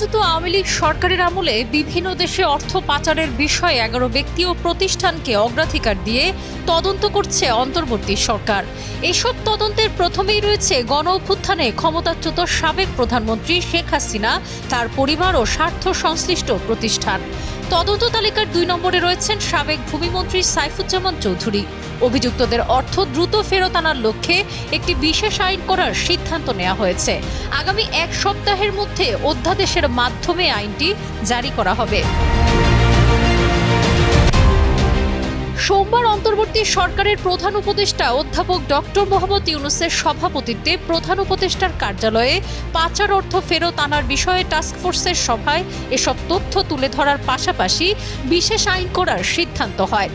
কার্যত আওয়ামী লীগ সরকারের আমলে বিভিন্ন দেশে অর্থ পাচারের বিষয়ে এগারো ব্যক্তি ও প্রতিষ্ঠানকে অগ্রাধিকার দিয়ে তদন্ত করছে অন্তর্বর্তী সরকার। এসব তদন্তের প্রথমেই রয়েছে গণ অভ্যুত্থানে ক্ষমতাচ্যুত সাবেক প্রধানমন্ত্রী শেখ হাসিনা, তার পরিবার ও স্বার্থ সংশ্লিষ্ট প্রতিষ্ঠান। তদন্ত তালিকার দুই নম্বরে রয়েছেন সাবেক ভূমিমন্ত্রী সাইফুজ্জামান চৌধুরী। অভিযুক্তদের অর্থ দ্রুত ফেরত আনার লক্ষ্যে একটি বিশেষ আইন করার সিদ্ধান্ত নেওয়া হয়েছে। আগামী এক সপ্তাহের মধ্যে অধ্যাদেশের মাধ্যমে আইনটি জারি করা হবে। সোমবার অন্তর্বর্তী সরকারের প্রধান উপদেষ্টা অধ্যাপক ডক্টর মোহাম্মদ ইউনুসের সভাপতিত্বে প্রধান উপদেষ্টার কার্যালয়ে পাচার অর্থ ফেরত আনার বিষয়ে টাস্কফোর্সের সভায় এসব তথ্য তুলে ধরার পাশাপাশি বিশেষ আইন করার সিদ্ধান্ত হয়।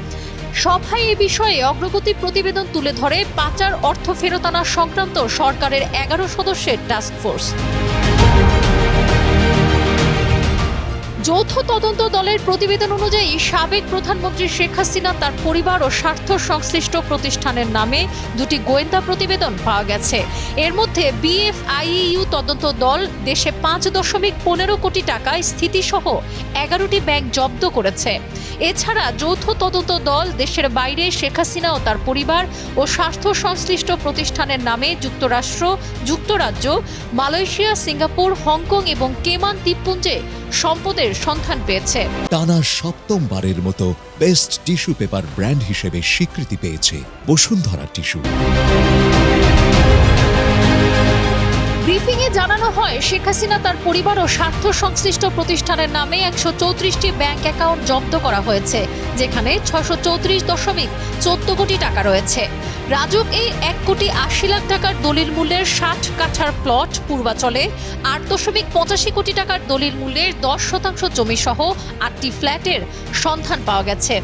সভায় এ বিষয়ে অগ্রগতি প্রতিবেদন তুলে ধরে পাচার অর্থ ফেরত আনা সংক্রান্ত সরকারের এগারো সদস্যের টাস্কফোর্স যৌথ তদন্ত দলের প্রতিবেদন অনুযায়ী সাবেক প্রধানমন্ত্রী শেখ হাসিনা তার পরিবার ও স্বার্থ সংশ্লিষ্ট প্রতিষ্ঠানের নামে দুটি গোয়েন্দা প্রতিবেদন পাওয়া গেছে। এর মধ্যে বিএফআইইউ তদন্ত দল দেশে পাঁচ দশমিক পনেরো কোটি টাকায় স্থিতিসহ এগারোটি ব্যাংক জব্দ করেছে। এছাড়া যৌথ তদন্ত দল দেশের বাইরে শেখ হাসিনা ও তার পরিবার ও স্বার্থ সংশ্লিষ্ট প্রতিষ্ঠানের নামে যুক্তরাষ্ট্র, যুক্তরাজ্য, মালয়েশিয়া, সিঙ্গাপুর, হংকং এবং কেমান দ্বীপপুঞ্জে সম্পদের সন্ধান পেয়েছে। টানা সপ্তমবারের মতো বেস্ট টিস্যু পেপার ব্র্যান্ড হিসেবে স্বীকৃতি পেয়েছে বসুন্ধরা টিস্যু। শেখ হাসিনা তার পরিবার ও স্বার্থ সংশ্লিষ্ট প্রতিষ্ঠানের নামে একশো চৌত্রিশটি ব্যাংক অ্যাকাউন্ট জব্দ করা হয়েছে, যেখানে ছশো চৌত্রিশ দশমিক চোদ্দ কোটি টাকা রয়েছে। রাজুক এই এক কোটি আশি লাখ টাকার দলিল মূল্যের ষাট কাঠার প্লট পূর্বাচলে আট দশমিক পঁচাশি কোটি টাকার দলিল মূল্যের দশ শতাংশ জমি সহ আটটি ফ্ল্যাটের সন্ধান পাওয়া গেছে।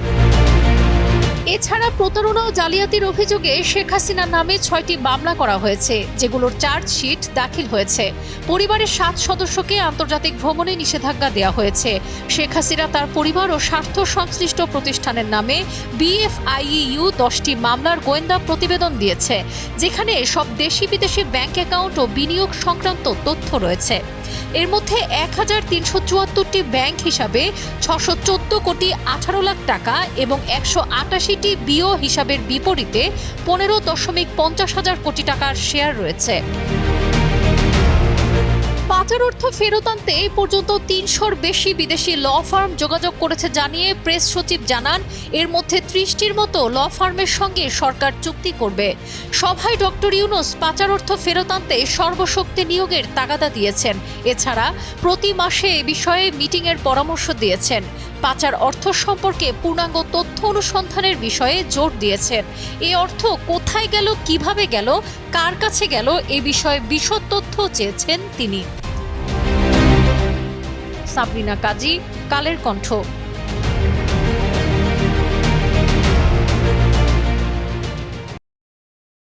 এছাড়া প্রতারণা ও জালিয়াতির অভিযোগে শেখ হাসিনার নামে ছয়টি মামলা করা হয়েছে, যেগুলোর চার্জশিট দাখিল হয়েছে। পরিবারের সাত সদস্যকে আন্তর্জাতিক ভ্রমণে নিষেধাজ্ঞা দেওয়া হয়েছে। শেখ হাসিনা তার পরিবার ও স্বার্থ সংশ্লিষ্ট প্রতিষ্ঠানের নামে বিএফআইইউ দশটি মামলার গোয়েন্দা প্রতিবেদন দিয়েছে, যেখানে সব দেশি বিদেশি ব্যাংক অ্যাকাউন্ট ও বিনিয়োগ সংক্রান্ত তথ্য রয়েছে। এর মধ্যে এক হাজার তিনশো চুয়াত্তরটি ব্যাংক হিসাবে ছশো চোদ্দ কোটি আঠারো লাখ টাকা এবং একশো আটাশিটি বিও হিসাবের বিপরীতে পনেরো দশমিক পঞ্চাশ হাজার কোটি টাকার শেয়ার রয়েছে। পাচার অর্থ ফেরত আনতে এ পর্যন্ত তিনশোর বেশি বিদেশি ল ফার্ম যোগাযোগ করেছে জানিয়ে প্রেস সচিব জানান, এর মধ্যে ত্রিশটির মতো ল ফার্মের সঙ্গে সরকার চুক্তি করবে। সভায় ডক্টর ইউনুস পাচার অর্থ ফেরত আনতে সর্বশক্তি নিয়োগের তাগাদা দিয়েছেন। এছাড়া প্রতি মাসে এ বিষয়ে মিটিংয়ের পরামর্শ দিয়েছেন। পাচার অর্থ সম্পর্কে পূর্ণাঙ্গ তথ্য অনুসন্ধানের বিষয়ে জোর দিয়েছেন। এই অর্থ কোথায় গেল, কীভাবে গেল, কার কাছে গেল, এ বিষয়ে বিশদ তথ্য চেয়েছেন তিনি। সাবরিনা কাজী কালের কণ্ঠ।